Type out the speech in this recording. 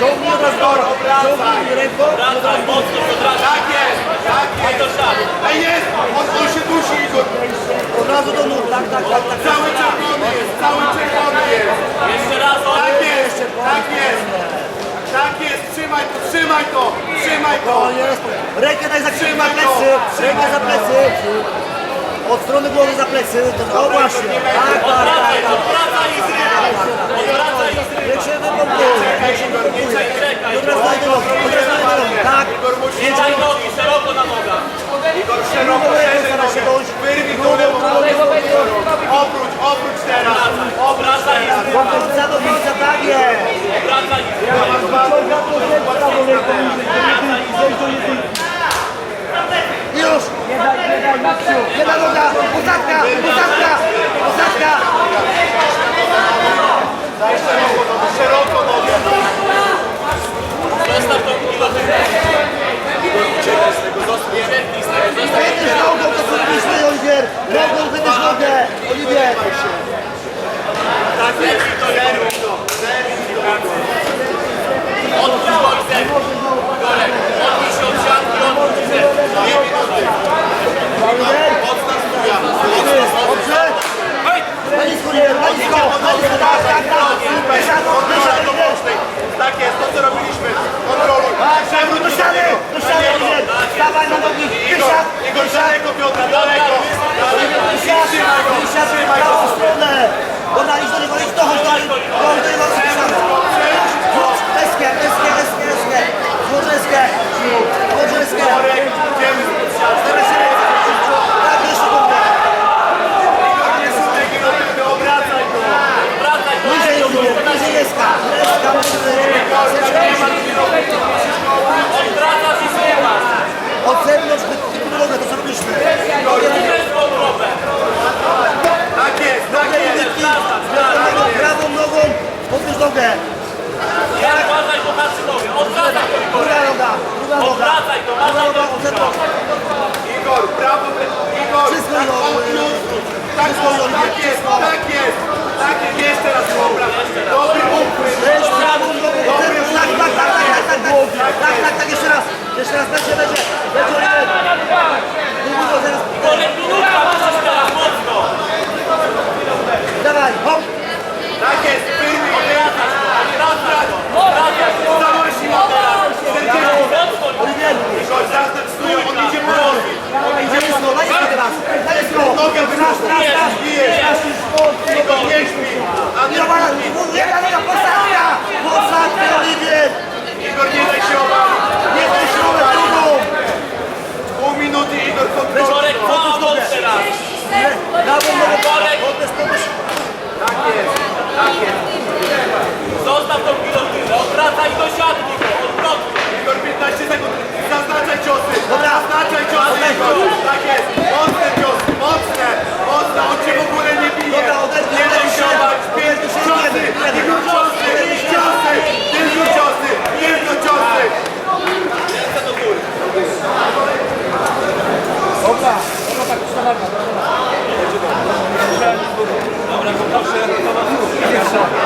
Ciągnij od razu, ciągnij ręką. Tak jest, tak jest! Ej, jest! On, on się dusi! Od razu do nóg, tak, tak, tak, tak. Cały czerwony jest, cały czerwony jest! Jeszcze raz, Tak jest, tak jest! Tak jest, trzymaj to, trzymaj to, trzymaj to! To jest. Rękę daj za na plecy, rękę za plecy. Od strony głowy za plecy, to o właśnie. Tak, tak, tak, tak. odwracaj i zrywaj. Czekaj, czekaj. Dobra, Igor, Tak. Więc daj szeroko na nogach. Igor, szeroko, szerzej nogi. Wyrwij tą lewą nogę. Obróć, obróć teraz. Obracaj. Łapać za nogi, za tagę. Obracaj. Ja mam dwa. Już! Nie daj, nie! Jedna noga! Posadzka! Posadzka! Posadzka! Daj szeroko nogę, szeroko nogę! Od zewnątrz wytyknąłem, to zrobiliśmy. Tak jest, tak jest. Prawą nogą, podnieś nogę. Nie odwracaj to na nogę, odwracaj to Igor. Druga noga, druga noga. Odwracaj to, odwracaj to. Igor, prawo, Igor. Wszystko, tak, Igor. Tak, tak, Wszystko, Igor. Jeszcze raz, dajcie, dajcie. Dajcie, dajcie. Ale Plunuka masz teraz mocno. Dawaj, hop. Tak jest, pylny i wracasz. Wracasz, wracasz. Cała siła teraz. Chodź, zaraz ten stój, on idzie po nogi. On idzie po nogi. Dajesz go teraz. Dajesz go. Nogę wyrasz, raz, raz. Bijesz. Raz, raz. Nie śpi. A nie śpi. Nie, nie, nie. Posadzka. Posadzka, Oliwier. Igor, nie daj się obawiać. yourself.